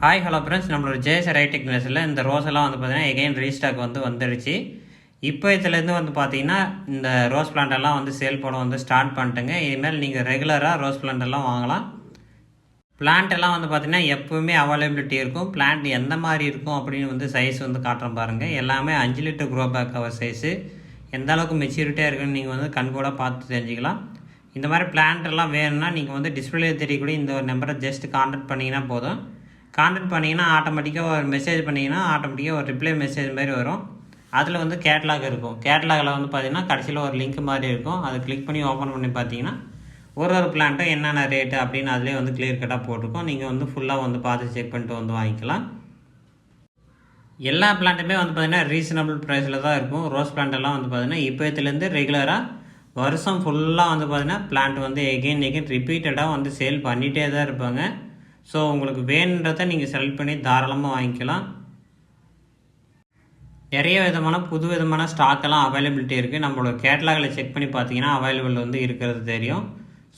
Hi hello friends நம்மளோட JS writing கிளாஸில் இந்த ரோஸெல்லாம் வந்து பார்த்தீங்கன்னா எகைன் ரீஸ்டாக் வந்து வந்துடுச்சு. இப்போ இதுலேருந்து வந்து பார்த்தீங்கன்னா இந்த ரோஸ் பிளான்ட்டெல்லாம் வந்து சேல் போட வந்து ஸ்டார்ட் பண்ணிட்டுங்க. இனிமேல் நீங்கள் ரெகுலராக ரோஸ் பிளான்ட்டெல்லாம் வாங்கலாம். பிளான்ட் எல்லாம் வந்து பார்த்திங்கன்னா எப்போவுமே அவைலபிலிட்டி இருக்கும். பிளான்ட் எந்த மாதிரி இருக்கும் அப்படின்னு வந்து சைஸ் வந்து காட்டுறோம் பாருங்கள் எல்லாமே அஞ்சு litre grow bag cover size எந்த அளவுக்கு மெச்சூரிட்டியாக இருக்குன்னு நீங்கள் வந்து கண்கூட பார்த்து தெரிஞ்சுக்கலாம். இந்த மாதிரி பிளான்ட் எல்லாம் வேணும்னா நீங்கள் வந்து டிஸ்பிளே தெரியக்கூடிய இந்த ஒரு நம்பரை ஜஸ்ட் கான்டாக்ட் பண்ணிங்கன்னா போதும். கான்டாக்ட் பண்ணிங்கன்னா ஆட்டோமேட்டிக்காக ஒரு மெசேஜ் பண்ணிங்கன்னா ஆட்டோமேட்டிக்காக ஒரு ரிப்ளை மெசேஜ் மாதிரி வரும். அதில் வந்து கேட்லாக் இருக்கும். கேட்லாகில் வந்து பார்த்திங்கன்னா கடைசியில் ஒரு லிங்க் மாதிரி இருக்கும். அதை கிளிக் பண்ணி ஓப்பன் பண்ணி பார்த்தீங்கன்னா ஒரு ஒரு பிளான்ட்டும் என்னென்ன ரேட்டு அப்படின்னு அதிலே வந்து கிளியர் கட்டாக போட்டிருக்கோம். நீங்கள் வந்து ஃபுல்லாக வந்து பார்த்து செக் பண்ணிட்டு வந்து வாங்கிக்கலாம். எல்லா பிளான்ட்டுமே வந்து பார்த்திங்கன்னா ரீசனபிள் ப்ரைஸில் தான் இருக்கும். ரோஸ் பிளான்ட்டெல்லாம் வந்து பார்த்திங்கன்னா இப்போத்துலேருந்து ரெகுலராக வருஷம் ஃபுல்லாக வந்து பார்த்திங்கன்னா பிளான்ட் வந்து எகெயின் எகெயின் ரிப்பீட்டடாக வந்து சேல் பண்ணிகிட்டே தான் இருப்பாங்க. ஸோ உங்களுக்கு வேணுன்றதை நீங்கள் செலக்ட் பண்ணி தாராளமாக வாங்கிக்கலாம். நிறைய விதமான புது விதமான ஸ்டாக்கெல்லாம் அவைலபிலிட்டி இருக்குது நம்மளோட கேட்லாகில் செக் பண்ணி பார்த்தீங்கன்னா அவைலபிள் வந்து இருக்கிறது தெரியும்.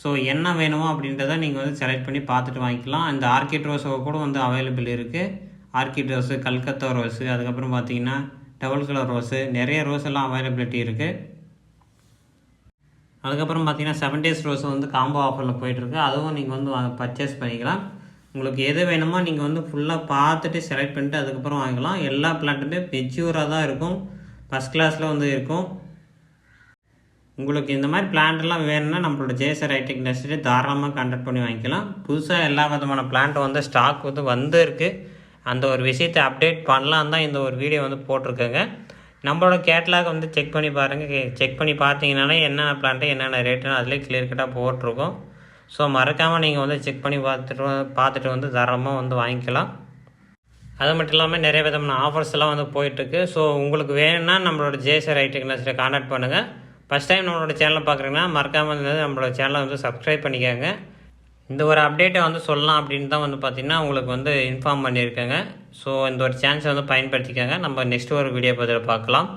ஸோ என்ன வேணுமோ அப்படின்றத நீங்கள் வந்து செலக்ட் பண்ணி பார்த்துட்டு வாங்கிக்கலாம். இந்த ஆர்கிட் ரோஸோ கூட வந்து அவைலபிள் இருக்குது ஆர்கிட் ரோஸு கல்கத்தா ரோஸு அதுக்கப்புறம் பார்த்தீங்கன்னா டபுள் கலர் ரோஸு நிறைய ரோஸ் எல்லாம் அவைலபிலிட்டி இருக்குது அதுக்கப்புறம் பார்த்தீங்கன்னா செவன் டேஸ் ரோஸ் வந்து காம்போ ஆஃபரில் போயிட்டுருக்கு அதுவும் நீங்கள் வந்து பர்ச்சேஸ் பண்ணிக்கலாம். உங்களுக்கு எது வேணுமோ நீங்கள் வந்து ஃபுல்லாக பார்த்துட்டு செலக்ட் பண்ணிட்டு அதுக்கப்புறம் வாங்கிக்கலாம். எல்லா பிளான்ட்டுமே மெச்சூராக தான் இருக்கும். ஃபஸ்ட் கிளாஸில் வந்து இருக்கும். உங்களுக்கு இந்த மாதிரி பிளான்ட்லாம் வேணும்னா நம்மளோட ஜேசர் ஐடெக் இண்டஸ்ட்ரியில் தாராளமாக கான்டாக்ட் பண்ணி வாங்கிக்கலாம். புதுசாக எல்லா விதமான பிளான்ட் வந்து ஸ்டாக் வந்து வந்து இருக்குது அந்த ஒரு விஷயத்தை அப்டேட் பண்ணலாம் தான் இந்த ஒரு வீடியோ வந்து போட்டிருக்கேங்க. நம்மளோட கேட்லாக் வந்து செக் பண்ணி பாருங்கள் செக் பண்ணி பார்த்தீங்கன்னாலே என்னென்ன பிளான்ட்டு என்னென்ன ரேட்டுன்னு அதிலே கிளியர் கட்டாக போட்டிருக்கோம். ஸோ மறக்காமல் நீங்கள் வந்து செக் பண்ணி பார்த்துட்டு பார்த்துட்டு வந்து தாராளமாக வந்து வாங்கிக்கலாம். அது மட்டும் இல்லாமல் நிறைய விதமான ஆஃபர்ஸ் எல்லாம் வந்து போயிட்டுருக்கு. ஸோ உங்களுக்கு வேணும்னா நம்மளோட ஜேசர் ஐ டெக்னாலஜியில் காண்டாக்ட் பண்ணுங்கள் ஃபஸ்ட் டைம் நம்மளோட சேனலை பார்க்குறீங்கன்னா மறக்காமல் இருந்தது நம்மளோட சேனலை வந்து சப்ஸ்கிரைப் பண்ணிக்கோங்க. இந்த ஒரு அப்டேட்டை வந்து சொல்லலாம் அப்படின்னு தான் வந்து பார்த்திங்கன்னா உங்களுக்கு வந்து இன்ஃபார்ம் பண்ணியிருக்கேங்க. ஸோ இந்த ஒரு சான்ஸை வந்து பயன்படுத்திக்கோங்க. நம்ம நெக்ஸ்ட் ஒரு வீடியோ பதில் பார்க்கலாம்.